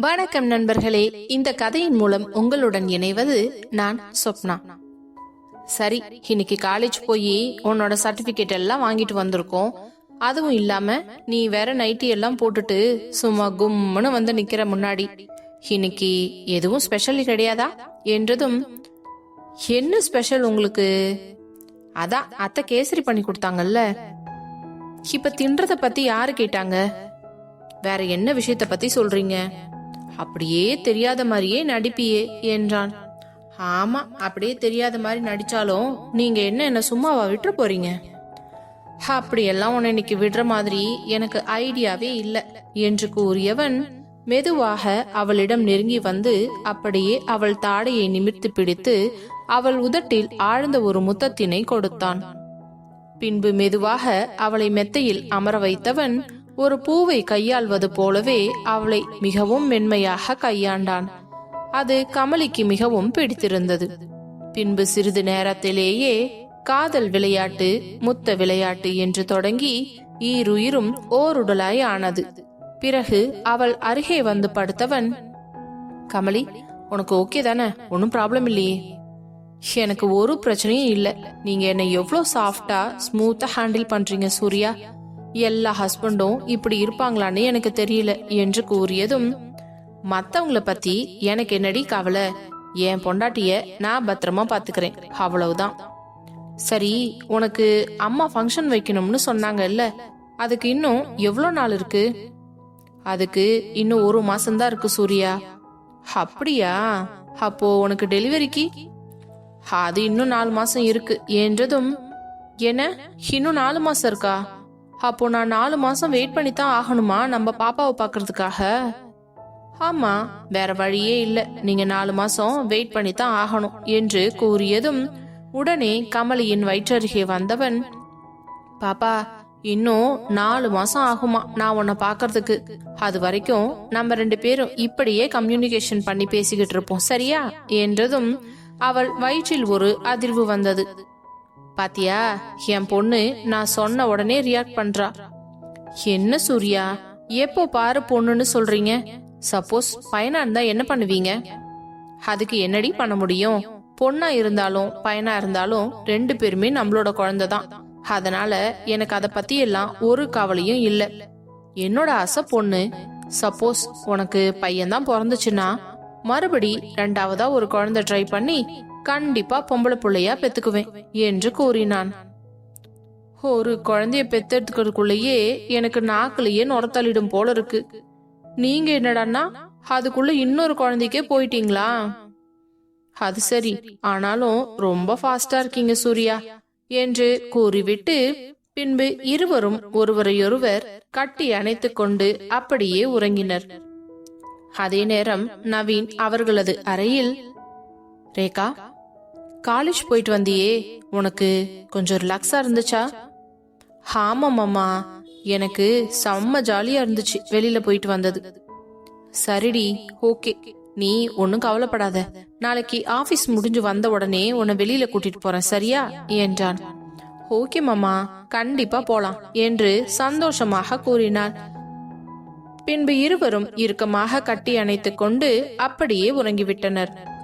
வணக்கம் நண்பர்களே. இந்த கதையின் மூலம் உங்களுடன் இணைவது நான் சொப்னா. சரி இன்னைக்கு காலேஜ் போய் உன்னோட சர்டிபிகேட் எல்லாம் வாங்கிட்டு வந்திருக்கோம். அதுவும் இல்லாம நீ வேற நைட்டி எல்லாம் போட்டுட்டு சும்மா கும்முன்னு வந்து நிக்கிற முன்னாடி. இன்னைக்கு எதுவும் ஸ்பெஷல் கிடையாதா? என்றதும் என்ன ஸ்பெஷல் உங்களுக்கு? அதான் அத்தை கேசரி பண்ணி கொடுத்தாங்கல்ல. இப்ப தின்றத பத்தி யாரு கேட்டாங்க? வேற என்ன விஷயத்த பத்தி சொல்றீங்க? அப்படியே தெரியாத மாதிரியே நடிப்பியே என்றான். ஆமா அப்படியே தெரியாத மாதிரி நடிச்சாலும் நீங்க என்ன என்ன சும்மாவா விட்டுற போறீங்க? அப்படியெல்லாம் உன்னை இன்னைக்கு விடுற மாதிரி எனக்கு ஐடியாவே இல்லை என்று கூறியவன் மெதுவாக அவளிடம் நெருங்கி வந்து அப்படியே அவள் தாடையை நிமிர்த்தி பிடித்து அவள் உதட்டில் ஆழ்ந்த ஒரு முத்தத்தினை கொடுத்தான். பின்பு மெதுவாக அவளை மெத்தையில் அமர வைத்தவன் ஒரு பூவை கையாள்வது போலவே அவளை மிகவும் மென்மையாக கையாண்டான். அது கமலிக்கு மிகவும் பிடித்திருந்தது. பின்பு சிறிது நேரத்திலேயே காதல் விளையாட்டு முத்த விளையாட்டு என்று தொடங்கி ஈருயிரும் ஓருடலாய் ஆனது. பிறகு அவள் அருகே வந்து படுத்தவன் கமலி உனக்கு ஓகே தானே? ஒன்றும் ப்ராப்ளம் இல்லையே. எனக்கு ஒரு பிரச்சனையும் இல்லை. நீங்க என்னை எவ்வளவு சாஃப்டா ஸ்மூத்தா ஹேண்டில் பண்றீங்க சூர்யா. எல்லா ஹஸ்பண்டும் இப்படி இருப்பாங்களான்னு எனக்கு தெரியல என்று கூறியதும் மத்தவங்கள பத்தி எனக்கு என்னடி கவலை? என் பொண்டாட்டிய நான் பத்திரமா பாத்துக்கிறேன். அவ்வளவுதான். சரி உனக்கு அம்மா ஃபங்க்ஷன் வைக்கணும்னு சொன்னாங்கல்ல அதுக்கு இன்னும் எவ்வளவு நாள் இருக்கு? அதுக்கு இன்னும் ஒரு மாசம்தான் இருக்கு சூர்யா. அப்படியா? அப்போ உனக்கு டெலிவரிக்கு அது இன்னும் நாலு மாசம் இருக்கு. என்றதும் என்ன? இன்னும் நாலு மாசம் இருக்கா? அப்போ நான் நாலு மாசம் வெயிட் பண்ணி தான் ஆகணுமா? நம்ம பாப்பாவை பாக்குறதுக்காக ஆமா வேற வழியே இல்ல. நீங்க நாலு மாசம் வெயிட் பண்ணி தான் ஆகணும் என்று கூறியதும் உடனே கமலியின் வயிற்றருகே வந்தவன் பாப்பா இன்னும் நாலு மாசம் ஆகுமா? நான் உன்னை பாக்குறதுக்கு அது வரைக்கும் நம்ம ரெண்டு பேரும் இப்படியே கம்யூனிகேஷன் பண்ணி பேசிக்கிட்டு இருப்போம் சரியா? என்றதும் அவள் வயிற்றில் ஒரு அதிர்வு வந்தது. பாத்தியா? என் பொண்ணு நான் சொன்ன உடனே ரியாக்ட் பண்றா. என்ன சூர்யா? எப்போ பாரு பொண்ணுன்னு சொல்றீங்க. சப்போஸ் பையனா இருந்தா என்ன பண்ணுவீங்க? அதுக்கு என்னடி பண்ண முடியும்? பொண்ணா இருந்தாலும் பையனா இருந்தாலும் ரெண்டு பேருமே நம்மளோட குழந்தை தான் அதனால எனக்கு அத பத்தி எல்லாம் ஒரு கவலையும் இல்ல. என்னோட ஆசை பொண்ணு சப்போஸ் உனக்கு பையன் தான் பிறந்துச்சுன்னா மறுபடி ரெண்டாவதா ஒரு குழந்தை ட்ரை பண்ணி கண்டிப்பா பொம்பளை பிள்ளையா பெத்துக்குவேன் என்று கூறினான். ஒரு குழந்தைய பெத்தெடுக்கிறதுக்குள்ளேயே எனக்கு நாக்குலயே நுரத்தள்ளிடும் போல இருக்கு. நீங்க என்னடான்னா அதுக்குள்ள இன்னொரு குழந்தைக்கே போயிட்டீங்களா? அது சரி. ஆனாலும் ரொம்ப ஃபாஸ்டா இருக்கீங்க சூர்யா என்று கூறிவிட்டு பின்பு இருவரும் ஒருவரையொருவர் கட்டி அணைத்து கொண்டு அப்படியே உறங்கினர். அதே நேரம் நவீன் அவர்களது அறையில் ரேகா காலேஜ் போயிட்டு வந்தியே உனக்கு கொஞ்சம் ரிலாக்ஸா இருந்துச்சா? ஆமாம்மாமா எனக்கு செம்ம ஜாலியா இருந்துச்சு வெளியில போயிட்டு வந்தது. சரிடி ஓகே. நீ ஒன்னும் கவலைப்படாத. நாளைக்கு ஆபீஸ் முடிஞ்சு வந்த உடனே உன்னை வெளியில கூட்டிட்டு போறேன் சரியா? என்றான். ஓகே மாமா. கண்டிப்பா போலாம் என்று சந்தோஷமாக கூறினார் பின்பு இருவரும் இறுக்கமாக கட்டி அணைத்துக் கொண்டு அப்படியே உறங்கிவிட்டனர்.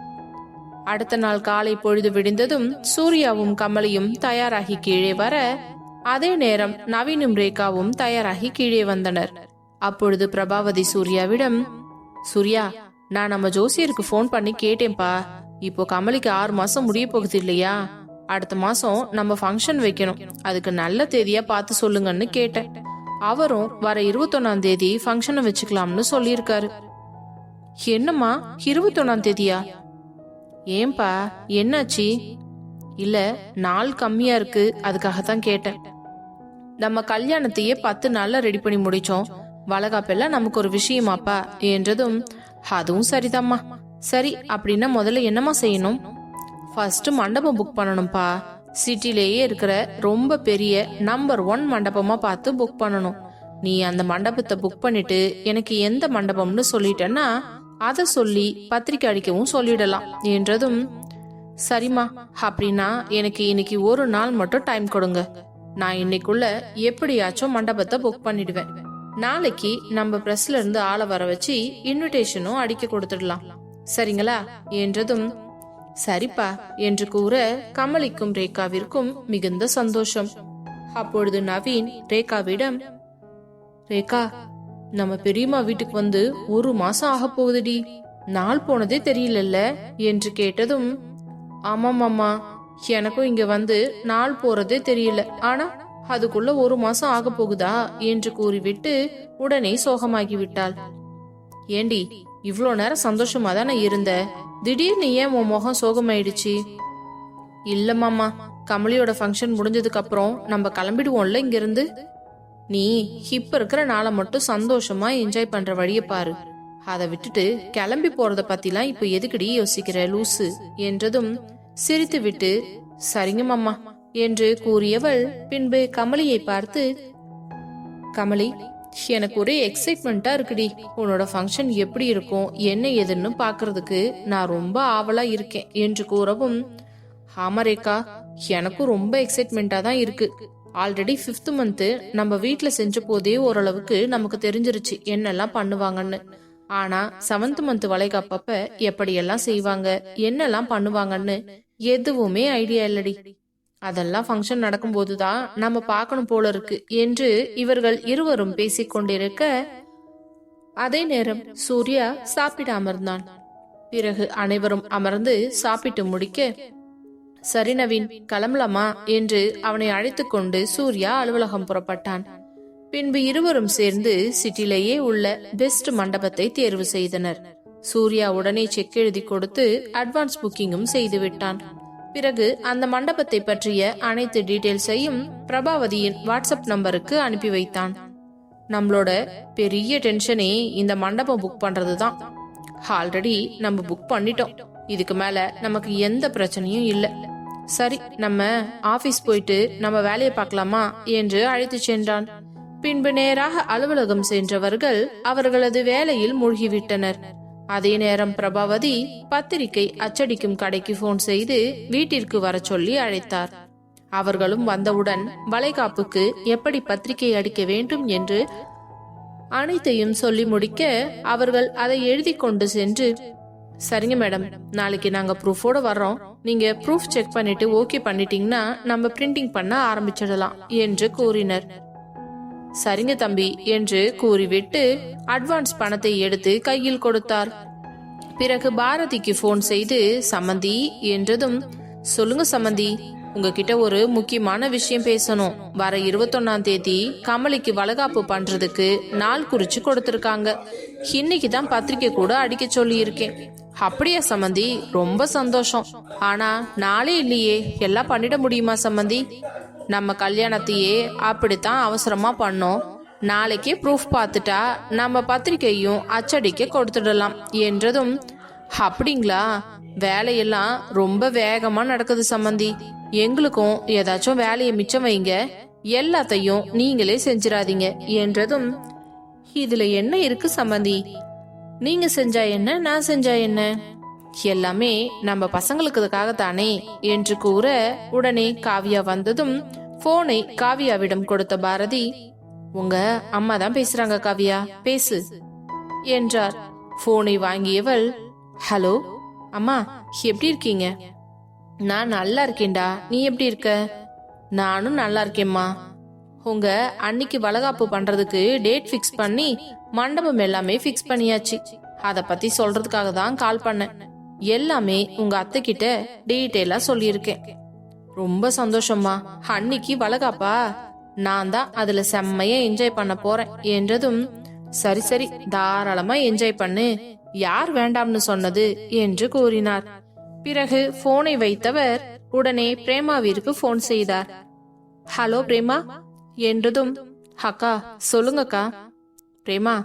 அடுத்த நாள் காலை பொழுது விடிந்ததும் சூர்யாவும் கமலியும் தயாராகி கீழே வர அதே நேரம் நவீனும் ரேகாவும் தயாராகி கீழே வந்தனர். அப்பொழுது பிரபாவதி சூர்யாவிடம் சூர்யா நான் நம்ம ஜோசியருக்கு ஃபோன் பண்ணி கேட்டேன்பா இப்போ கமலிக்கு ஆறு மாசம் முடிய போகுது இல்லையா? அடுத்த மாசம் நம்ம ஃபங்க்ஷன் வைக்கணும். அதுக்கு நல்ல தேதியா பார்த்து சொல்லுங்கன்னு கேட்டேன். அவரும் வர இருபத்தொன்னாம் தேதி ஃபங்க்ஷனை வச்சுக்கலாம்னு சொல்லியிருக்காரு. என்னம்மா இருபத்தொன்னாம் தேதியா? ஏன்பா என்னாச்சு? இல்ல நாள் கம்மியா இருக்கு அதுக்காகத்தான் கேட்டேன். நம்ம கல்யாணத்தையே பத்து நாள்ல ரெடி பண்ணி முடிச்சோம். வளகாப்பெல்லாம் நமக்கு ஒரு விஷயமாப்பா என்றதும் அதுவும் சரிதாம்மா. சரி அப்படின்னா முதல்ல என்னம்மா செய்யணும்? ஃபர்ஸ்ட் மண்டபம் புக் பண்ணணும்ப்பா. சிட்டிலேயே இருக்கிற ரொம்ப பெரிய நம்பர் ஒன் மண்டபமா பார்த்து புக் பண்ணணும். நீ அந்த மண்டபத்தை புக் பண்ணிட்டு எனக்கு எந்த மண்டபம்னு சொல்லிட்டேன்னா அதை சொல்லி பத்திரிக்கை அடிக்கவும் சொல்லிடலாம். என்றதும் சரிம்மா அப்படின்னா எனக்கு இன்னைக்கு ஒரு நாள் மட்டும் டைம் கொடுங்க. நான் இன்னைக்குள்ள எப்படியாச்சும் மண்டபத்தை புக் பண்ணிடுவேன். நாளைக்கு நம்ம பிரஸ்ல இருந்து ஆளை வர வச்சு இன்விடேஷனும் அடிக்க கொடுத்துடலாம். சரிங்களா? என்றதும் சரிப்பா என்று கூற கமலிக்கும் ரேகாவிற்கும் மிகுந்த சந்தோஷம். அப்பொழுது நவீன் ரேகாவிடம் ரேகா நம்ம பெரியம்மா வீட்டுக்கு வந்து ஒரு மாசம் ஆக போகுதுடி. நாள் போனதே தெரியலல்ல? என்று கேட்டதும் ஆமாம் அம்மா எனக்கும் இங்க வந்து நாள் போறதே தெரியல. ஆனா அதுக்குள்ள ஒரு மாசம் ஆக போகுதா? என்று கூறிவிட்டு உடனே சோகமாகி விட்டாள். ஏண்டி இவ்வளோ நேரம் சந்தோஷமா தானே இருந்த? திடீர்னு ஏன் உன் முகம் சோகமாயிடுச்சு? இல்ல மாமா கமலியோட ஃபங்க்ஷன் முடிஞ்சதுக்கு அப்புறம் நம்ம கிளம்பிடுவோம்ல இங்க இருந்து நீ இப்ப இருக்கிற நாளை மட்டும் சந்தோஷமா என்ஜாய் பண்ற வழிய பாரு. அதை விட்டுட்டு கிளம்பி போறத பத்திலாம் இப்ப எதுக்குடி யோசிக்கிற லூசு? என்றதும் சிரித்துவிட்டு சரிங்க மாமா என்று கூறியவள் பின்பு கமலியை பார்த்து கமலி எனக்கு ஒரே எக்ஸைட்மெண்டா இருக்குடி. உன்னோட ஃபங்க்ஷன் எப்படி இருக்கும் என்ன ஏதுன்னு பாக்குறதுக்கு நான் ரொம்ப ஆவலா இருக்கேன் என்று கூறவும் ஆமா ரேகா எனக்கும் ரொம்ப எக்ஸைட்மெண்டா தான் இருக்கு. ஆல்ரெடி ஃபிஃப்த் மந்த்து நம்ம வீட்டில் செஞ்ச போதே ஓரளவுக்கு நமக்கு தெரிஞ்சிருச்சு என்னெல்லாம் பண்ணுவாங்கன்னு. ஆனா செவன்த் மந்த் வளைகாப்பப்ப எப்படியெல்லாம் செய்வாங்க என்னெல்லாம் பண்ணுவாங்கன்னு எதுவுமே ஐடியா இல்லடி. அதெல்லாம் ஃபங்க்ஷன் நடக்கும்போது தான் நம்ம பார்க்கணும் போல இருக்கு என்று இவர்கள் இருவரும் பேசிக் கொண்டிருக்க அதே நேரம் சூர்யா சாப்பிட அமர்ந்தான் பிறகு அனைவரும் அமர்ந்து சாப்பிட்டு முடிக்க சரி நவீன் கிளம்பலாமா? என்று அவனை அழைத்து கொண்டு சூர்யா அலுவலகம் புறப்பட்டான். பின்பு இருவரும் சேர்ந்து சிட்டிலேயே உள்ள பெஸ்ட் மண்டபத்தை தேர்வு செய்தனர். சூர்யா உடனே செக் எழுதி கொடுத்து அட்வான்ஸ் புக்கிங்கும் செய்து விட்டான் பிறகு அந்த மண்டபத்தை பற்றிய அனைத்து டீடைல்ஸையும் பிரபாவதியின் வாட்ஸ்அப் நம்பருக்கு அனுப்பி வைத்தான். நம்மளோட பெரிய டென்ஷனே இந்த மண்டபம் புக் பண்றது தான் ஆல்ரெடி நம்ம புக் பண்ணிட்டோம். இதுக்கு மேல நமக்கு எந்த பிரச்சனையும் இல்லை. சரி நம்ம ஆபீஸ் போயிட்டு நம்ம வேலையை பார்க்கலாமா? என்று அழைத்து சென்றான். பின்பு நேராக அலுவலகம் சென்றவர்கள் அவர்களது வேலையில் மூழ்கிவிட்டனர். அதே நேரம் பிரபாவதி பத்திரிகை அச்சடிக்கும் கடைக்கு போன் செய்து வீட்டிற்கு வர சொல்லி அழைத்தார். அவர்களும் வந்தவுடன் வளைகாப்புக்கு எப்படி பத்திரிகை அடிக்க வேண்டும்? என்று அனைத்தையும் சொல்லி முடிக்க அவர்கள் அதை எழுதி கொண்டு சென்று சரிங்க மேடம். நாளைக்கு நாங்க ப்ரூஃபோட வர்றோம். நீங்க ப்ரூஃப் செக் பண்ணிட்டு ஓகே பண்ணிட்டீங்கன்னா நம்ம பிரிண்டிங் பண்ண ஆரம்பிச்சிடலாம் என்று கூறினர். சரிங்க தம்பி என்று கூறிவிட்டு அட்வான்ஸ் பணத்தை எடுத்து கையில் கொடுத்தார். பிறகு பாரதிக்கு போன் செய்து சம்மந்தி என்றதும் சொல்லுங்க சம்மந்தி உங்ககிட்ட ஒரு முக்கியமான விஷயம் பேசணும். வர இருபத்தொன்னாம் தேதி கமலிக்கு வளகாப்பு பண்றதுக்கு நாள் குறிச்சு கொடுத்திருக்காங்க. இன்னைக்கு தான் பத்திரிக்கை கூட அடிக்க சொல்லி இருக்கேன் அப்படியா சம்மந்தி ரொம்ப சந்தோஷம். ஆனா நாளே இல்லையே. எல்லாம் பண்ணிட முடியுமா சம்மந்தி நம்ம கல்யாணத்தையே அப்படித்தான் அவசரமா பண்ணோம். நாளைக்கே ப்ரூஃப் பார்த்துட்டா நம்ம பத்திரிக்கையும் அச்சடிக்க கொடுத்துடலாம் என்றதும் அப்படிங்களா? வேலையெல்லாம் ரொம்ப வேகமா நடக்குது சம்மந்தி எங்களுக்கும் ஏதாச்சும் வேலையை மிச்சம் வைங்க. எல்லாத்தையும் நீங்களே செஞ்சிடாதீங்க. என்றதும் இதுல என்ன இருக்கு சம்மந்தி நீங்க செஞ்சா என்ன நான் செஞ்சா என்ன? எல்லாமே நம்ம பசங்களுக்குக்காக தானே என்று கூற உடனே காவியா வந்ததும் போனை காவியாவிடம் கொடுத்த பாரதி உங்க அம்மா தான் பேசுறாங்க காவியா பேசு என்றார். போனை வாங்கியவள் ஹலோ அம்மா எப்படி இருக்கீங்க? நான் நல்லா இருக்கேன்டா நீ எப்படி இருக்க? நானும் நல்லா இருக்கேம்மா. உங்க அன்னைக்கு வளகாப்பு பண்றதுக்கு டேட் ஃபிக்ஸ் பண்ணி மண்டபம் எல்லாமே ஃபிக்ஸ் பண்ணியாச்சு. அத பத்தி சொல்றதுக்காக தான் கால் பண்ணேன். எல்லாமே உங்க அத்தை கிட்ட டீட்டெயிலா சொல்லியிருக்கேன். ரொம்ப சந்தோஷம்மா. அன்னைக்கு வளகாப்பா? நான் தான் அதுல செம்மையா என்ஜாய் பண்ண போறேன் என்றதும் சரி சரி தாராளமா என்ஜாய் பண்ணு. யார் வேண்டாம்னு சொன்னது? என்று கூறினார். பிறகு போனை வைத்தவர் உடனே பிரேமாவிற்கு போன் செய்தார். ஹலோ பிரேமா. என்றதும் அக்கா சொல்லுங்கக்கா. பிரேமா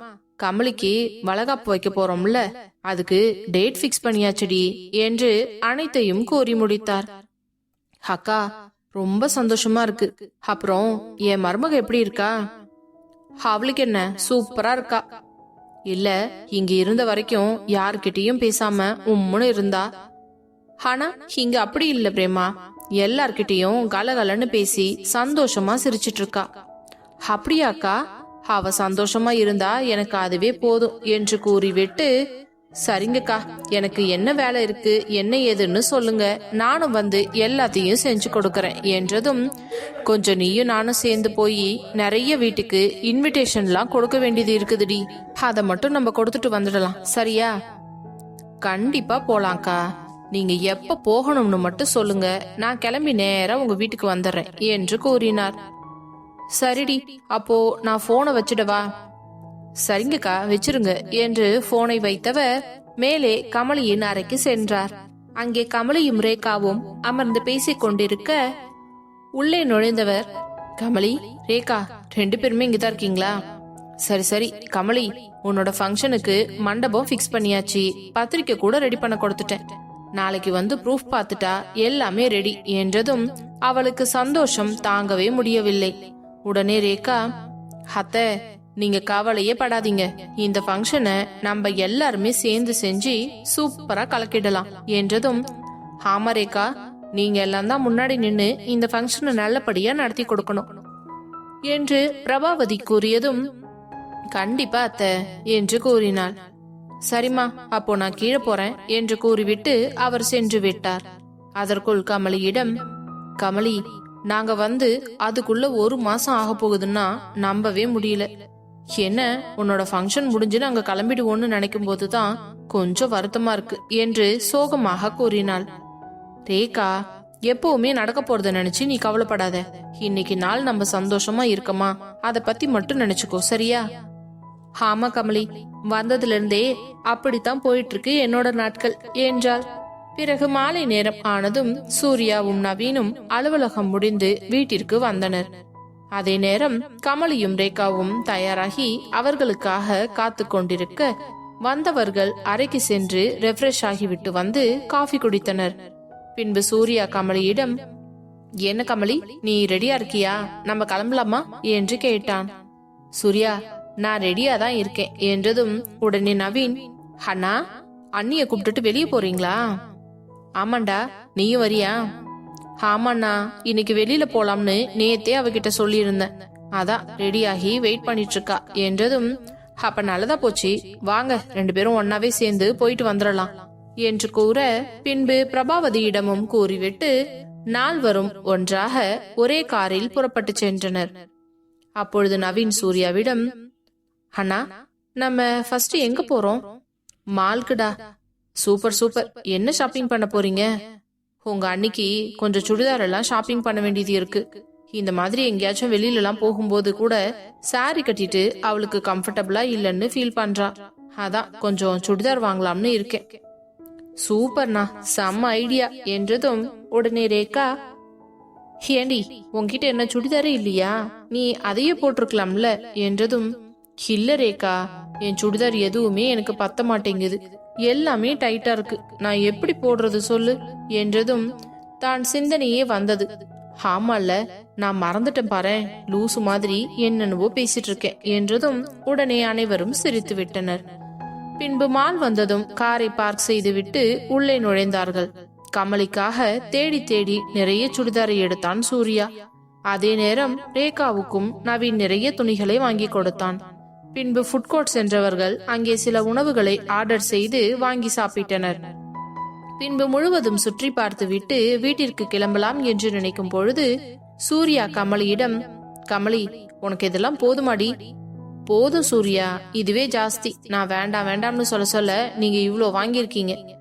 கமலிக்கு வளகாப்பு வைக்க போறோம்ல அதுக்கு டேட் ஃபிக்ஸ் பண்ணியாச்சுடி என்று அனைத்தையும் கூறி முடித்தார். அக்கா ரொம்ப சந்தோஷமா இருக்கு. அப்புறம் என் மருமக எப்படி இருக்கா? அவளுக்கு என்ன சூப்பரா இருக்கா? இல்ல இங்க இருந்த வரைக்கும் யார்கிட்டயும் பேசாம உம்முன்னு இருந்தா? ஆனா இங்க அப்படி இல்ல பிரேமா. எல்லார்கிட்டயும் கலகலன்னு பேசி சந்தோஷமா சிரிச்சிட்டு இருக்கா. அப்படியாக்கா அவ சந்தோஷமா இருந்தா எனக்கு அதுவே போதும் என்று கூறிவிட்டு சரிங்கக்கா எனக்கு என்ன வேலை இருக்கு என்ன ஏதுன்னு சொல்லுங்க. நானும் வந்து எல்லாத்தையும் செஞ்சு கொடுக்கறேன் என்றதும் கொஞ்சம் நீயும் நானும் சேர்ந்து போய் நிறைய வீட்டுக்கு இன்விடேஷன்லாம் கொடுக்க வேண்டியது இருக்குதுடி. அதை மட்டும் நம்ம கொடுத்துட்டு வந்துடலாம் சரியா? கண்டிப்பா போலாம்க்கா. நீங்க எப்ப போகணும்னு மட்டும் சொல்லுங்க. நான் கிளம்பி நேரம் உங்க வீட்டுக்கு வந்துடுறேன் என்று கூறினார். சரிடி அப்போ நான் போனை வச்சிடவா சரிங்கக்கா வச்சிருங்க என்று போனை வைத்தவர் மேலே கமலியின் அறைக்கு சென்றார். அங்கே கமலியும் ரேகாவும் அமர்ந்து பேசிக் கொண்டிருக்க உள்ளே நுழைந்தவர் கமலி ரேகா ரெண்டு பேருமே இங்கதான் இருக்கீங்களா? சரி சரி கமலி உன்னோட ஃபங்க்ஷனுக்கு மண்டபம் ஃபிக்ஸ் பண்ணியாச்சு. பத்திரிக்கை கூட ரெடி பண்ண கொடுத்துட்டேன். நாளைக்கு வந்து ப்ரூஃப் பார்த்துட்டா எல்லாமே ரெடி என்றதும் அவளுக்கு சந்தோஷம் தாங்கவே முடியவில்லை. உடனே ரேகா அத்த நீங்க கவலையே படாதீங்க. இந்த ஃபங்க்ஷனை நம்ம எல்லாருமே சேர்ந்து செஞ்சு சூப்பரா கலக்கிடலாம். என்றதும் ஆமா ரேகா நீங்க எல்லாம் தான் முன்னாடி நின்னு இந்த ஃபங்க்ஷனை நல்லபடியா நடத்தி கொடுக்கணும். என்று பிரபாவதி கூறியதும் கண்டிப்பா அத்தை என்று கூறினாள். சரிம்மா அப்போ நான் கீழே போறேன் என்று கூறிவிட்டு அவர் சென்று விட்டார். அதற்குள் கமலியிடம் கமலி நாங்க வந்து அதுக்குள்ள ஒரு மாசம் ஆக போகுதுன்னா நம்பவே முடியல. என்ன உன்னோட ஃபங்க்ஷன் முடிஞ்சு நாங்க கிளம்பிடுவோம்னு நினைக்கும் போதுதான் கொஞ்சம் வருத்தமா இருக்கு என்று சோகமாக கூறினாள். ரேகா எப்பவுமே நடக்க போறத நினைச்சு நீ கவலைப்படாத. இன்னைக்கு நாள் நம்ம சந்தோஷமா இருக்கமா? அத பத்தி மட்டும் நினைச்சுக்கோ சரியா? ஆமா கமலி வந்ததுல இருந்தே அப்படித்தான் போயிட்டு இருக்கு என்னோட நாட்கள் என்றாள். பிறகு மாலை நேரம் ஆனதும் சூர்யாவும் நவீனும் அலுவலகம் முடிந்து வீட்டிற்கு வந்தனர். அதே நேரம் கமலியும் ரேகாவும் தயாராகி அவர்களுக்காக காத்து கொண்டிருக்க வந்தவர்கள் அறைக்கு சென்று ரெஃப்ரெஷ் ஆகிவிட்டு வந்து காஃபி குடித்தனர். பின்பு சூர்யா கமலியிடம் என்ன கமலி நீ ரெடியா இருக்கியா? நம்ம கிளம்பலாமா? என்று கேட்டான். சூர்யா நான் ரெடியா தான் இருக்கேன் என்றதும் உடனே நவீன் அண்ணா அண்ணிய கூப்பிட்டுட்டு வெளியே போறீங்களா? ஆமாண்டா நீயும் வரியா? ஆமாண்ணா இன்னைக்கு வெளியில போலாம்னு நேத்தே அவகிட்ட சொல்லியிருந்தேன். அதான் ரெடியாகி வெயிட் பண்ணிட்டு இருக்கா என்றதும் அப்ப நல்லதா போச்சு. வாங்க ரெண்டு பேரும் ஒன்னாவே சேர்ந்து போயிட்டு வந்துடலாம் என்று கூற பின்பு பிரபாவதியிடமும் கூறிவிட்டு நால்வரும் ஒன்றாக ஒரே காரில் புறப்பட்டு சென்றனர். அப்பொழுது நவீன் சூர்யாவிடம் அண்ணா நம்ம ஃபர்ஸ்ட் எங்க போறோம்? மால்குடா. Super super. என்ன ஷாப்பிங் பண்ண போறீங்க? உங்க அன்னைக்கு கொஞ்சம் சுடிதார் எல்லாம் ஷாப்பிங் பண்ண வேண்டியது இருக்கு. இந்த மாதிரி எங்கேயாச்சும் வெளியில எல்லாம் போகும்போது கூட சாரி கட்டிட்டு அவளுக்கு கம்ஃபர்டபுளா இல்லைன்னு ஃபீல் பண்றா. அதான் கொஞ்சம் சுடிதார் வாங்கலாம்னு இருக்கேன். சூப்பர்ண்ணா செம்ம ஐடியா என்றதும் உடனே ரேகா ஏண்டி உன்கிட்ட என்ன சுடிதாரே இல்லையா? நீ அதையே போட்டிருக்கலாம்ல? என்றதும் இல்ல ரேகா என் சுடிதார் எதுவுமே எனக்கு பத்த மாட்டேங்குது. எல்லாமே டைட்டா இருக்கு. நான் எப்படி போடுறது சொல்லு? என்றதும் தான் சிந்தனையே வந்தது. ஆமால நான் மறந்துட்டேன் பாரு. லூசு மாதிரி என்னென்னவோ பேசிட்டு இருக்கேன் என்றதும் உடனே அனைவரும் சிரித்து விட்டனர். பின்பு மால் வந்ததும் காரை பார்க் செய்துவிட்டு உள்ளே நுழைந்தார்கள். கமலிக்காக தேடி தேடி நிறைய சுடிதாரை எடுத்தான் சூர்யா. அதே நேரம் ரேகாவுக்கும் நவீன் நிறைய துணிகளை வாங்கி கொடுத்தான். பின்பு ஃபுட் கோர்ட் சென்றவர்கள் அங்கே சில உணவுகளை ஆர்டர் செய்து வாங்கி சாப்பிட்டனர். பின்பு முழுவதும் சுற்றி பார்த்துவிட்டு வீட்டிற்கு கிளம்பலாம் என்று நினைக்கும் பொழுது சூர்யா கமலியிடம் கமலி உனக்கு இதெல்லாம் போதுமாடி? போதும் சூர்யா இதுவே ஜாஸ்தி. நான் வேண்டாம் வேண்டாம்னு சொல்ல சொல்ல நீங்க இவ்வளோ வாங்கியிருக்கீங்க.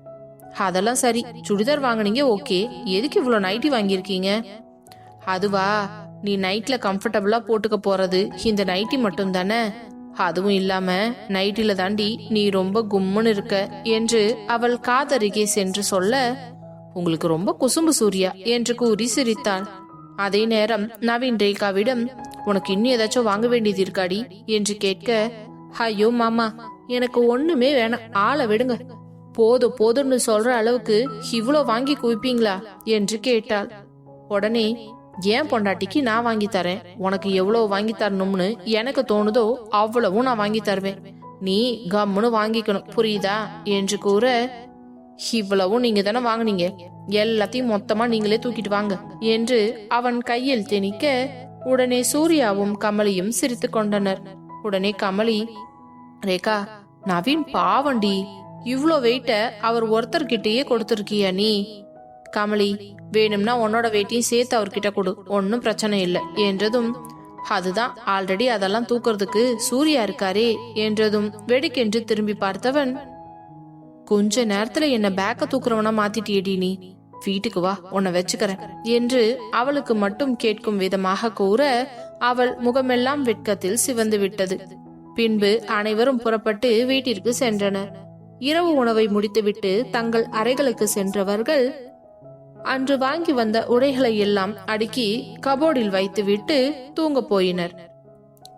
அதெல்லாம் சரி. சுடிதார் வாங்குனீங்க ஓகே. எதுக்கு இவ்வளோ நைட்டி வாங்கியிருக்கீங்க? அதுவா நீ நைட்ல கம்ஃபர்டபுளா போட்டுக்க போறது. இந்த நைட்டி மட்டும் தானே? அதுவும் இல்லாம நைட்டில தாண்டி நீ ரொம்ப கும்முன்னு இருக்க என்று அவள் காதருகே சென்று சொல்ல உங்களுக்கு ரொம்ப குசும்பு சூர்யா? என்று கூறி சிரித்தாள். அதே நேரம் நவீன் ரேகாவிடம் உனக்கு இன்னும் ஏதாச்சும் வாங்க வேண்டியது இருக்காடி? என்று கேட்க ஐயோ மாமா எனக்கு ஒண்ணுமே வேணாம். ஆளை விடுங்க. போதும் போதும்னு சொல்ற அளவுக்கு இவ்வளோ வாங்கி குவிப்பீங்களா? என்று கேட்டாள். உடனே ஏன் பொண்டாட்டிக்கு நான் வாங்கி தரேன். உனக்கு எவ்வளவு வாங்கி தரணும்னு எனக்கு தோணுதோ அவ்வளவும் நான் வாங்கி தருவேன். நீ கம்முன்னு வாங்கிக்கணும். புரியுதா? என்று கூற இவ்வளவும் நீங்க தானே வாங்குனீங்க. எல்லாத்தையும் மொத்தமா நீங்களே தூக்கிட்டு வாங்க. என்று அவன் கையில் திணிக்க உடனே சூர்யாவும் கமலியும் சிரித்து கொண்டனர். உடனே கமலி ரேகா நவீன் பாவண்டி. இவ்வளோ வெயிட்ட அவர் ஒருத்தர்கிட்டயே கொடுத்துருக்கியா நீ? கமலி வேணும்னா உன்னோட வேட்டியும் சேர்த்து அவர்கிட்ட கொடு. ஒன்னும் பிரச்சனை இல்லை என்றதும் அதுதான் ஆல்ரெடி அதெல்லாம் தூக்குறதுக்கு சூர்யா இருக்காரே என்றதும் வெடிக்கென்று திரும்பி பார்த்தவன் கொஞ்ச நேரத்துல என்ன பேக்க தூக்குறவனா மாத்திட்டியடி நீ வீட்டுக்கு வா உன்னை வச்சுக்கிறேன் என்று அவளுக்கு மட்டும் கேட்கும் விதமாக கூற அவள் முகமெல்லாம் வெட்கத்தில் சிவந்து விட்டது. பின்பு அனைவரும் புறப்பட்டு வீட்டிற்கு சென்றனர். இரவு உணவை முடித்துவிட்டு தங்கள் அறைகளுக்கு சென்றவர்கள் அன்று வாங்கி வந்த உடைகளை எல்லாம் அடுக்கி கபோர்டில் வைத்துவிட்டு தூங்கப் போயினர்.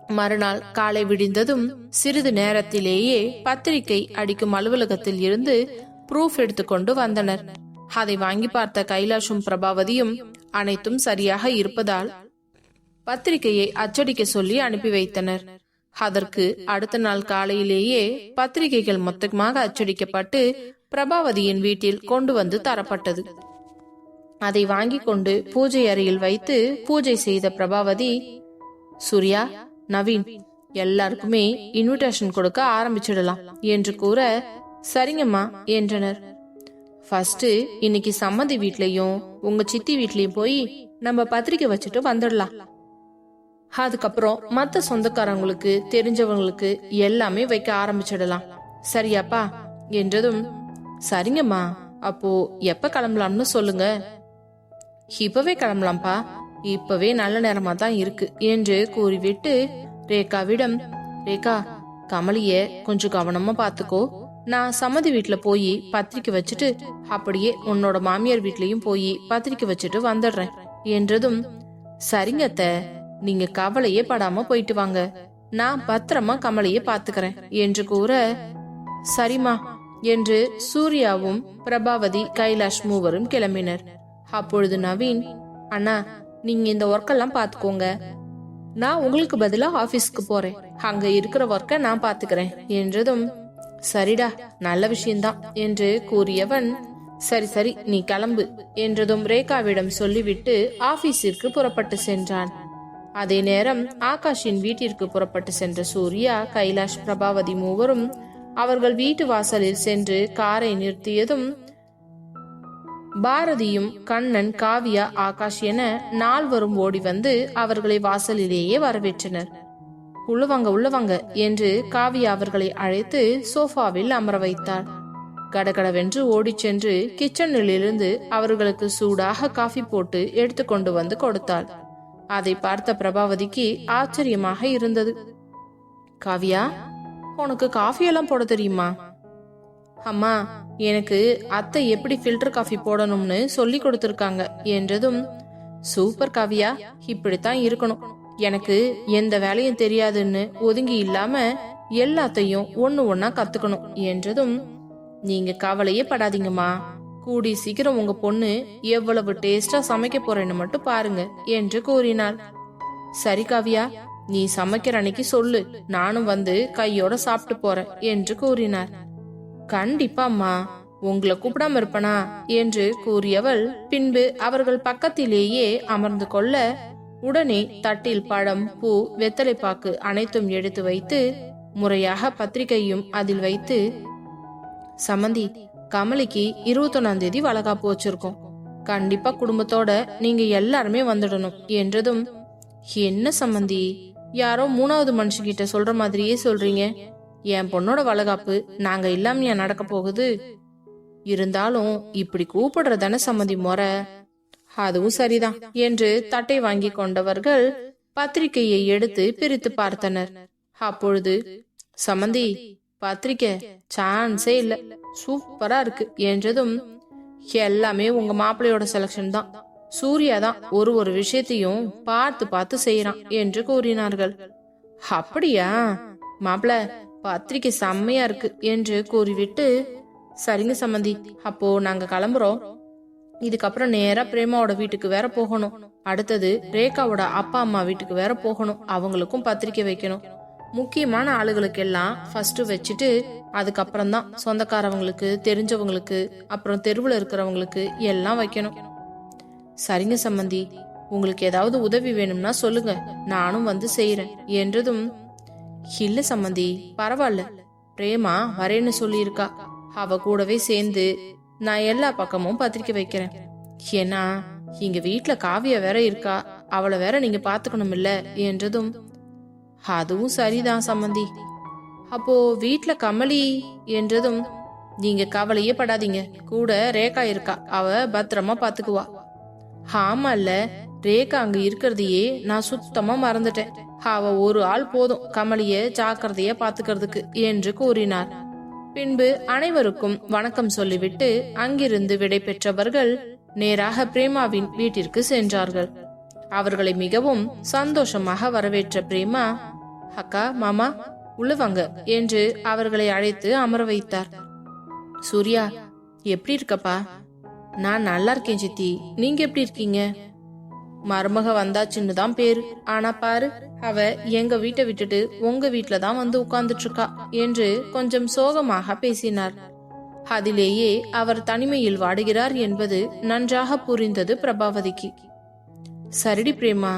மறுநாள் காலை விடிந்ததும் சிறிது நேரத்திலேயே பத்திரிகை அடிக்கும் அலுவலகத்தில் இருந்து ப்ரூஃப் எடுத்துக்கொண்டு வந்தனர். அதை வாங்கி பார்த்த கைலாஷும் பிரபாவதியும் அனைத்தும் சரியாக இருப்பதால் பத்திரிகையை அச்சடிக்க சொல்லி அனுப்பி வைத்தனர். அதற்கு அடுத்த நாள் காலையிலேயே பத்திரிகைகள் மொத்தமாக அச்சடிக்கப்பட்டு பிரபாவதியின் வீட்டில் கொண்டு வந்து தரப்பட்டது. அதை வாங்கி கொண்டு பூஜை அறையில் வைத்து பூஜை செய்த பிரபாவதி சூர்யா நவீன் எல்லாருக்குமே இன்விடேஷன் கொடுக்க ஆரம்பிச்சிடலாம் என்று கூற சரிங்கம்மா என்றனர். ஃபர்ஸ்ட் இன்னைக்கு சம்மதி வீட்லயும் உங்க சித்தி வீட்லயும் போய் நம்ம பத்திரிக்கை வச்சுட்டு வந்துடலாம். அதுக்கப்புறம் மத்த சொந்தக்காரங்களுக்கு தெரிஞ்சவங்களுக்கு எல்லாமே வைக்க ஆரம்பிச்சிடலாம். சரியாப்பா என்றதும் சரிங்கம்மா அப்போ எப்ப கிளம்பலாம்னு சொல்லுங்க இப்பவே கிளம்பலாம்ப்பா. இப்பவே நல்ல நேரமா தான் இருக்கு என்று கூறிவிட்டு ரேகாவிடம் ரேகா கமலிய கொஞ்சம் கவனமா பாத்துக்கோ. நான் சம்மதி வீட்டுல போய் பத்திரிக்கை வச்சுட்டு அப்படியே உன்னோட மாமியார் வீட்லயும் போய் பத்திரிக்கை வச்சுட்டு வந்துடுறேன் என்றதும் சரிங்க அத்தை நீங்க கவலையே படாம போயிட்டு வாங்க. நான் பத்திரமா கமலையே பாத்துக்கிறேன் என்று கூற சரிம்மா என்று சூர்யாவும் பிரபாவதி கைலாஷ் மூவரும் கிளம்பினர். அப்பொழுது நவீன் அண்ணா நீங்க இந்த ஒர்க்கெல்லாம் பாத்துக்கோங்க. நான் உங்களுக்கு பதிலா ஆபீஸ்க்கு போறேன். அங்க இருக்கிற ஒர்க்க நான் பாத்துக்கிறேன் என்றதும் சரிடா நல்ல விஷயம்தான் என்று கூறியவன் சரி சரி நீ கிளம்பு என்றதும் ரேகாவிடம் சொல்லிவிட்டு ஆபீஸிற்கு புறப்பட்டு சென்றான். அதே நேரம் ஆகாஷின் வீட்டிற்கு புறப்பட்டு சென்ற சூர்யா கைலாஷ் பிரபாவதி மூவரும் அவர்கள் வீட்டு வாசலில் சென்று காரை நிறுத்தியதும் பாரதியும் கண்ணன் காவியா ஆகாஷ் என நால்வரும் ஓடி வந்து அவர்களை வாசலிலேயே வரவேற்றனர். உள்ளவங்க உள்ளவங்க என்று காவியா அவர்களை அழைத்து சோஃபாவில் அமர வைத்தாள் கடகடவென்று ஓடிச் சென்று கிச்சனிலிருந்து அவர்களுக்கு சூடாக காஃபி போட்டு எடுத்துக்கொண்டு வந்து கொடுத்தாள். அதை பார்த்த பிரபாவதிக்கு ஆச்சரியமாக இருந்தது. காவியா உனக்கு காஃபி எல்லாம் போட தெரியுமா? அம்மா எனக்கு அத்தை எப்படி ஃபில்டர் காஃபி போடணும்னு சொல்லி கொடுத்துருக்காங்க என்றதும் சூப்பர் காவியா இப்படித்தான் இருக்கணும். எனக்கு எந்த வேலையும் தெரியாதுன்னு ஒதுங்கி இல்லாம எல்லாத்தையும் ஒன்னு ஒன்னா கத்துக்கணும். என்றதும் நீங்க கவலையே படாதீங்கம்மா. கூடி சீக்கிரம் உங்க பொண்ணு எவ்வளவு டேஸ்டா சமைக்க போறேன்னு மட்டும் பாருங்க என்று கூறினார் சரி காவியா நீ சமைக்கிற அன்னைக்கு சொல்லு. நானும் வந்து கையோட சாப்பிட்டு போறேன் என்று கூறினார். கண்டிப்பாம்மா உங்களை கூப்பிடாம இருப்பனா? என்று கூறியவள் பின்பு அவர்கள் பக்கத்திலேயே அமர்ந்து கொள்ள உடனே தட்டில் பழம் பூ வெத்தலைப்பாக்கு அனைத்தும் எடுத்து வைத்து முறையாக பத்திரிகையும் அதில் வைத்து சமந்தி கமலிக்கு இருபத்தொன்னாம் தேதி வளகாப்பு வச்சிருக்கோம். கண்டிப்பா குடும்பத்தோட நீங்க எல்லாருமே வந்துடணும் என்றதும் என்ன சம்மந்தி யாரோ மூணாவது மனுஷங்கிட்ட சொல்ற மாதிரியே சொல்றீங்க. என் பொண்ணோட வளகாப்பு நாங்க இல்லாமையா நடக்க போகுது. இருந்தாலும் இப்படி கூப்பிடுறதான சம்மதி முறை? அதுவும் சரிதான் என்று தட்டை வாங்கி கொண்டவர்கள் பத்திரிகையை எடுத்து பிரித்து பார்த்தனர். அப்பொழுது சமந்தி பத்திரிக்கை சான்ஸே இல்ல. சூப்பரா இருக்கு. என்றதும் எல்லாமே உங்க மாப்பிள்ளையோட செலக்ஷன் தான். சூர்யா தான் ஒரு ஒரு விஷயத்தையும் பார்த்து பார்த்து செய்யறான் என்று கூறினார்கள். அப்படியா? மாப்பிள்ள பத்திரிக்கை செம்மையா இருக்கு என்று கூறிவிட்டு சரிங்க சம்மந்தி அப்போ நாங்க கிளம்புறோம். இதுக்கப்புறம் நேரா பிரேமாவோட வீட்டுக்கு வேற போகணும். அடுத்தது ரேகாவோட அப்பா அம்மா வீட்டுக்கு வேற போகணும். அவங்களுக்கும் பத்திரிக்கை வைக்கணும். முக்கியமான ஆளுகளுக்கெல்லாம் ஃபர்ஸ்ட் வச்சுட்டு அதுக்கப்புறம் தான் சொந்தக்காரவங்களுக்கு தெரிஞ்சவங்களுக்கு அப்புறம் தெருவில் இருக்கிறவங்களுக்கு எல்லாம் வைக்கணும். சரிங்க சம்மந்தி உங்களுக்கு ஏதாவது உதவி வேணும்னா சொல்லுங்க. நானும் வந்து செய்யறேன் என்றதும் இல்ல சம்மந்தி பரவாயில்ல பிரேமா வரேன்னு சொல்லியிருக்கா. அவ கூடவே சேர்ந்து நான் எல்லா பக்கமும் பத்திரிக்கை வைக்கிறேன். ஏன்னா இங்க வீட்டுல காவியா வேற இருக்கா. அவளை வேற நீங்க பாத்துக்கணும் இல்ல என்றதும் அதுவும் சரிதான் சம்மந்தி. அப்போ வீட்டுல கமலி என்றதும் நீங்க கவலையே படாதீங்க. கூட ரேகா இருக்கா. அவ பத்திரமா பாத்துக்குவா. ஆமால்ல ரேகா அங்க இருக்கிறதையே நான் சுத்தமா மறந்துட்டேன். அவ ஒரு ஆள் போதும் கமலிய ஜாக்கிரதைய பாத்துக்கிறதுக்கு என்று கூறினார். பின்பு அனைவருக்கும் வணக்கம் சொல்லிவிட்டு அங்கிருந்து விடை பெற்றவர்கள் நேராக பிரேமாவின் வீட்டிற்கு சென்றார்கள். அவர்களை மிகவும் சந்தோஷமாக வரவேற்ற பிரேமா அக்கா மாமா உள்ள வாங்க என்று அவர்களை அழைத்து அமர வைத்தார். சூர்யா எப்படி இருக்கப்பா? நான் நல்லா இருக்கேன் சித்தி. நீங்க எப்படி இருக்கீங்க? மருமக வந்தாச்சுன்னு தான் பேரு. ஆனா பாரு அவ எங்க வீட்டை விட்டுட்டு உங்க வீட்டுல தான் வந்து உட்கார்ந்துட்டு இருக்கா என்று கொஞ்சம் சோகமாக பேசினார். அதிலேயே அவர் தனிமையில் வாடுகிறார் என்பது நன்றாக புரிந்தது பிரபாவதிக்கு. சரிடி பிரேமா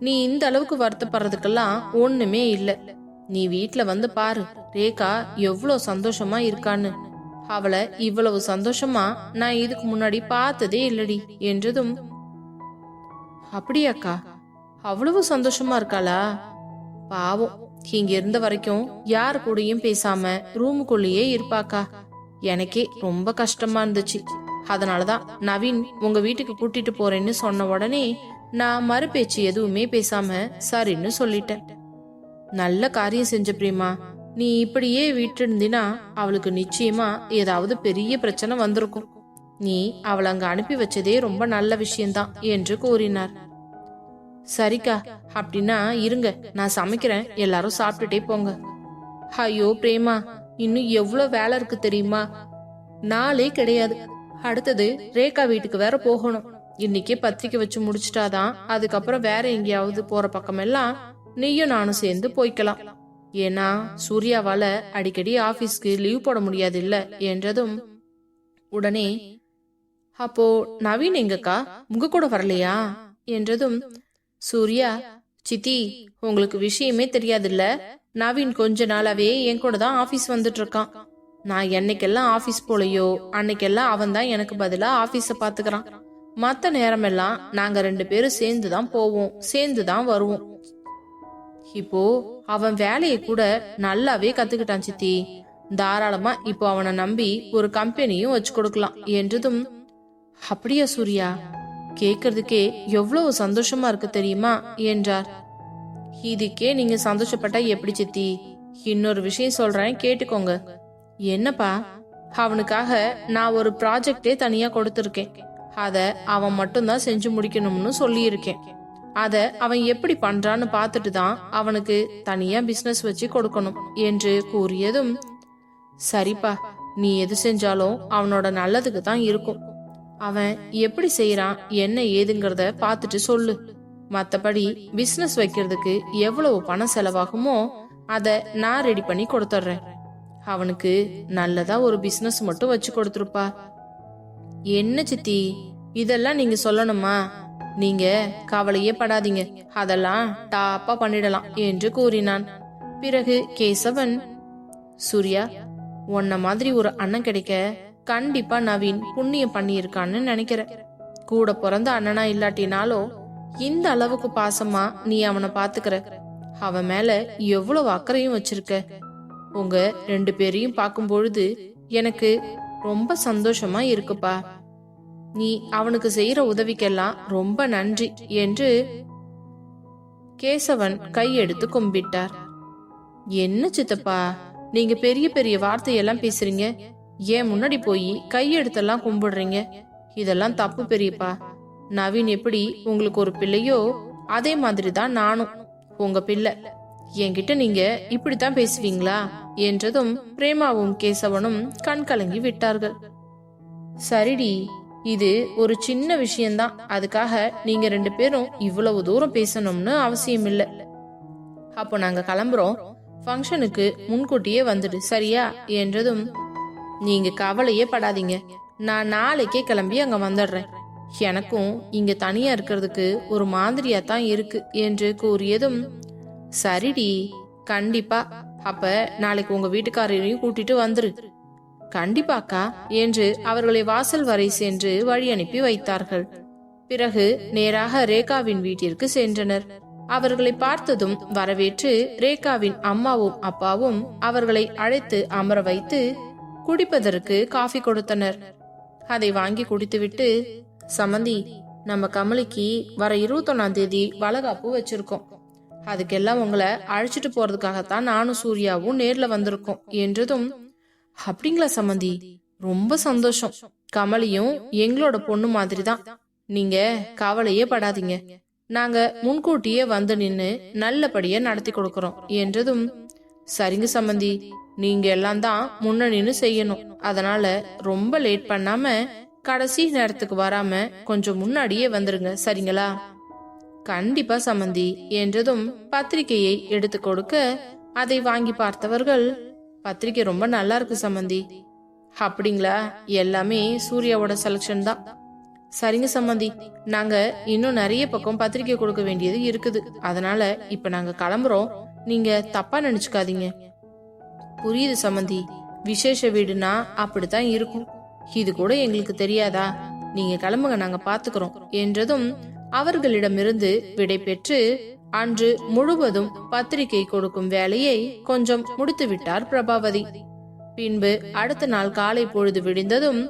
நீ இந்த அளவுக்கு வருத்தப்படுறதுக்கெல்லாம் ஒண்ணுமே இல்ல. நீ வீட்ல வந்து பாரு ரேகா எவ்வளவு சந்தோஷமா இருக்கான்னு. அவளை இவ்வளவு சந்தோஷமா நான் இதுக்கு முன்னாடி பார்த்ததே இல்லடி என்றதும் அப்படியாக்கா? அவ்வளவு சந்தோஷமா இருக்காளா? பாவம். இங்க இருந்த வரைக்கும் யார் கூடயும் பேசாம ரூமுக்குள்ளேயே இருப்பாக்கா. எனக்கே ரொம்ப கஷ்டமா இருந்துச்சு. அதனாலதான் நவீன் உங்க வீட்டுக்கு கூட்டிட்டு போறேன்னு சொன்ன உடனே நான் மறுபேச்சு எதுவுமே பேசாம சரின்னு சொல்லிட்டேன். நல்ல காரியம் செஞ்ச பிரியமா நீ இப்படியே விட்டிருந்தினா அவளுக்கு நிச்சயமா ஏதாவது பெரிய பிரச்சனை வந்திருக்கும். நீ அவளை அங்க அனுப்பி வச்சதே ரொம்ப நல்ல விஷயம்தான் என்று கூறினார். சரிக்கா அப்படின்னா இருங்க. நான் சமைக்கிறேன். எல்லாரும் சாப்பிட்டுட்டே போங்க. ஐயோ பிரேமா இன்னும் எவ்வளவு வேலை இருக்கு தெரியுமா? நாளே கிடையாது. அடுத்தது ரேகா வீட்டுக்கு வேற போகணும். இன்னைக்கே பத்திரிக்கை வச்சு முடிச்சிட்டாதான் அதுக்கப்புறம் வேற எங்கேயாவது போற பக்கமெல்லாம் நீயும் நானும் சேர்ந்து போய்க்கலாம். ஏன்னா சூர்யாவால அடிக்கடி ஆபீஸ்க்கு லீவ் போட முடியாது இல்ல என்றதும் உடனே அப்போ நவீன் எங்கக்கா? உங்க கூட வரலையா? என்றதும் சூர்யா சித்தி உங்களுக்கு விஷயமே தெரியாதுல்ல? நவீன் கொஞ்ச நாளாவே என் கூட தான் ஆபீஸ் வந்துட்டு இருக்கான் நான் என்னைக்கெல்லாம் ஆபீஸ் போலையோ அன்னைக்கெல்லாம் அவன் தான் எனக்கு பதிலா ஆபீஸ பாத்துக்கிறான். மத்த நேரமெல்லாம் நாங்க ரெண்டு பேரும் சேர்ந்து தான் போவோம் சேர்ந்து தான் வருவோம். இப்போ அவன் வேலையை கூட நல்லாவே கத்துக்கிட்டான் சித்தி. தாராளமா இப்போ அவனை நம்பி ஒரு கம்பெனியும் வச்சு கொடுக்கலாம் என்றதும் அப்படியா சூர்யா? கேக்குறதுக்கே எவ்வளவு சந்தோஷமா இருக்கு தெரியுமா? என்றார். இதுக்கே நீங்க சந்தோஷப்பட்டா எப்படி சித்தி? இன்னொரு விஷயம் சொல்றேன் கேட்டுக்கோங்க. என்னப்பா? அவனுக்காக நான் ஒரு ப்ராஜெக்டே தனியா கொடுத்துருக்கேன். அத அவன் மட்டும்தான் செஞ்சு முடிக்கணும்னு சொல்லியிருக்கேன். அத அவன் எப்படி பண்றான்னு பார்த்துட்டு தான் அவனுக்கு தனியா பிசினஸ் வச்சு கொடுக்கணும் என்று கூறியதும் சரிப்பா நீ எது செஞ்சாலும் அவனோட நல்லதுக்கு தான் இருக்கும். அவன் எப்படி செய்யறான் என்ன ஏதுங்கிறத பார்த்துட்டு சொல்லு. மத்தபடி பிசினஸ் வைக்கிறதுக்கு எவ்வளவு பணம் செலவாகுமோ அத நான் ரெடி பண்ணி கொடுத்துட்றேன். அவனுக்கு நல்லதா ஒரு பிசினஸ் மட்டும் வச்சு கொடுத்துருப்பா. என்ன சித்தி இதெல்லாம் நீங்க சொல்லணுமா? நீங்க கவலையே படாதீங்க அதெல்லாம் டாப்பா பண்ணிடலாம் என்று கூறினான். பிறகு கேசவன் சூர்யா உன்ன மாதிரி ஒரு அண்ணன் கிடைக்க கண்டிப்பா நவீன் புண்ணியம் பண்ணியிருக்கான்னு நினைக்கிறேன். கூட பிறந்த அண்ணனா இல்லாட்டினாலும் இந்த அளவுக்கு பாசமா நீ அவனை பாத்துக்கிற? அவன் மேல எவ்வளவு அக்கறையும் வச்சிருக்க? உங்க ரெண்டு பேரையும் பார்க்கும் பொழுது எனக்கு ரொம்ப சந்தோஷமா இருக்குப்பா. நீ அவனுக்கு செய்யற உதவிக்கெல்லாம் ரொம்ப நன்றி என்று கேசவன் கையெடுத்து கும்பிட்டார். என்ன சித்தப்பா நீங்க பெரிய பெரிய வார்த்தையெல்லாம் பேசுறீங்க? ஏன் முன்னாடி போய் கையெடுத்தெல்லாம் கும்பிடுறீங்க? இதெல்லாம் தப்பு பெரியப்பா. நவீன் எப்படி உங்களுக்கு ஒரு பிள்ளையோ அதே மாதிரி தான் நானும். உங்க பிள்ளை. என்கிட்ட நீங்க இப்படித்தான் பேசுவீங்களா? என்றதும் பிரேமாவும் கேசவனும் கண் கலங்கி விட்டார்கள். சரிடி இது ஒரு சின்ன விஷயம்தான். அதுக்காக நீங்க ரெண்டு பேரும் இவ்வளவு தூரம் பேசணும்னு அவசியம் இல்ல அப்போ நாங்க கிளம்புறோம். ஃபங்க்ஷனுக்கு முன்கூட்டியே வந்துடு சரியா? என்றதும் நீங்க கவலையே படாதீங்க. நான் நாளைக்கே கிளம்பி அங்க வந்துடுறேன். எனக்கும் இங்க தனியா இருக்கிறதுக்கு ஒரு மாதிரியா தான் இருக்கு என்று கூறியதும் சரிடி கண்டிப்பா. அப்ப நாளைக்கு உங்க வீட்டுக்காரரையும் கூட்டிட்டு வந்துரு. கண்டிப்பாக்கா என்று அவர்களை வாசல் வரை சென்று வழி அனுப்பி வைத்தார்கள். பிறகு நேராக ரேகாவின் வீட்டிற்கு சென்றனர். அவர்களை பார்த்ததும் வரவேற்று ரேகாவின் அம்மாவும் அப்பாவும் அவர்களை அழைத்து அமர வைத்து குடிப்பதற்கு காஃபி கொடுத்தனர். அதை வாங்கி குடித்துவிட்டு சமந்தி நம்ம கமலிக்கு வர இருபத்தொன்னாம் தேதி வளகாப்பு வச்சிருக்கோம். அதுக்கெல்லாம் உங்களை அழைச்சிட்டு போறதுக்காகத்தான் நானும் சூர்யாவும் நேர்ல வந்திருக்கோம் என்றதும் அப்படிங்களா சமந்தி? ரொம்ப சந்தோஷம். கமலியும் எங்களோட பொண்ணு மாதிரி தான் நீங்க கவலையே படாதீங்க. நாங்க முன்கூட்டியே வந்து நின்னு நல்லபடியா நடத்தி கொடுக்கறோம். என்றதும் சரிங்க சமந்தி. நீங்க எல்லாம் தான் முன்னணின்னு செய்யணும். அதனால ரொம்ப லேட் பண்ணாம கடைசி நேரத்துக்கு வராம கொஞ்சம் முன்னாடியே வந்துருங்க சரிங்களா? கண்டிப்பா சம்மந்தி என்றதும் பத்திரிகையை எடுத்து கொடுக்க அதை வாங்கி பார்த்தவர்கள் பத்திரிக்கை ரொம்ப நல்லா இருக்கு சம்மந்தி அப்படிங்களா? எல்லாமே சூர்யாவோட செலக்ஷன் தான். சரிங்க சம்மந்தி நாங்க இன்னும் நிறைய பக்கம் பத்திரிக்கை கொடுக்க வேண்டியது இருக்குது. அதனால இப்ப நாங்க கிளம்புறோம். நீங்க தப்பா நினைச்சுக்காதீங்க. புரியுது சம்மந்தி விசேஷ வீடுனா அப்படித்தான் இருக்கும். இது கூட எங்களுக்கு தெரியாதா? நீங்க கிளம்புங்க நாங்க பாத்துக்கிறோம் என்றதும் அவர்களிடமிருந்து விடை பெற்று அன்று முழுவதும் பத்திரிகை கொடுக்கும் வேலையை கொஞ்சம் முடித்து விட்டார் பிரபாவதி. பின்பு அடுத்த நாள் காலை பொழுது விடிந்ததும்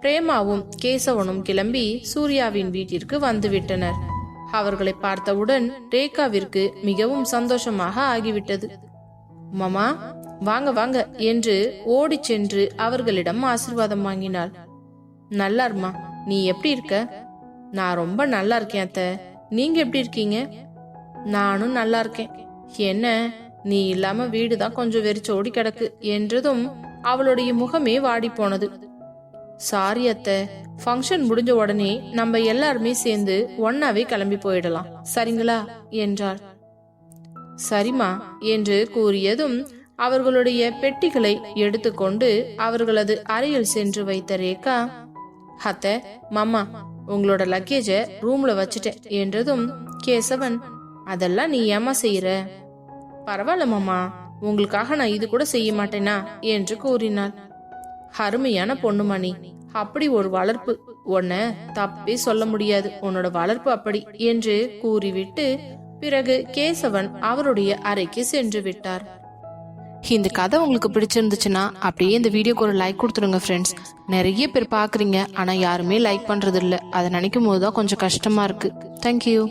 பிரேமாவும் கேசவனும் கிளம்பி சூர்யாவின் வீட்டிற்கு வந்துவிட்டனர். அவர்களை பார்த்தவுடன் ரேகாவிற்கு மிகவும் சந்தோஷமாக ஆகிவிட்டது. மாமா வாங்க வாங்க என்று ஓடிச் சென்று அவர்களிடம் ஆசிர்வாதம் வாங்கினாள். நல்லாருமா நீ எப்படி இருக்க? நான் ரொம்ப நல்லா இருக்கேன் அத்த. நீங்க எப்படி இருக்கீங்க? நானும் நல்லா இருக்கேன். என்ன நீ இல்லாம வீடு தான் கொஞ்சம் வெறிச்சோடி கிடக்கு என்றதும் அவளுடைய முகமே வாடி போனது. சாரி அத்தை ஃபங்க்ஷன் முடிஞ்ச உடனே நம்ம எல்லாருமே சேர்ந்து ஒன்னாவே கிளம்பி போயிடலாம். சரிங்களா? என்றாள். சரிம்மா என்று கூறியதும் அவர்களுடைய பெட்டிகளை எடுத்துக்கொண்டு அவர்களது அறையில் சென்று வைத்த ரேகா அத்தை மாமா உங்களோட லக்கேஜ ரூம்ல வச்சுட்டேன் என்றதும் கேசவன் அதெல்லாம் நீ ஏமா செய்யற பரவாயில்ல மாமா உங்களுக்காக நான் இது கூட செய்ய மாட்டேனா? என்று கூறினாள். அருமையான பொண்ணுமணி அப்படி ஒரு வளர்ப்பு. உன்னை தப்பே சொல்ல முடியாது. உன்னோட வளர்ப்பு அப்படி என்று கூறிவிட்டு பிறகு கேசவன் அவருடைய அறைக்கு சென்று விட்டார். இந்த கதை உங்களுக்கு பிடிச்சிருந்துச்சுன்னா அப்படியே இந்த வீடியோக்கு ஒரு லைக் கொடுத்துருங்க ஃப்ரெண்ட்ஸ் நிறைய பேர் பார்க்குறீங்க ஆனால் யாருமே லைக் பண்ணுறது இல்லை அதை நினைக்கும் போது தான் கொஞ்சம் கஷ்டமாக இருக்குது தேங்க்யூ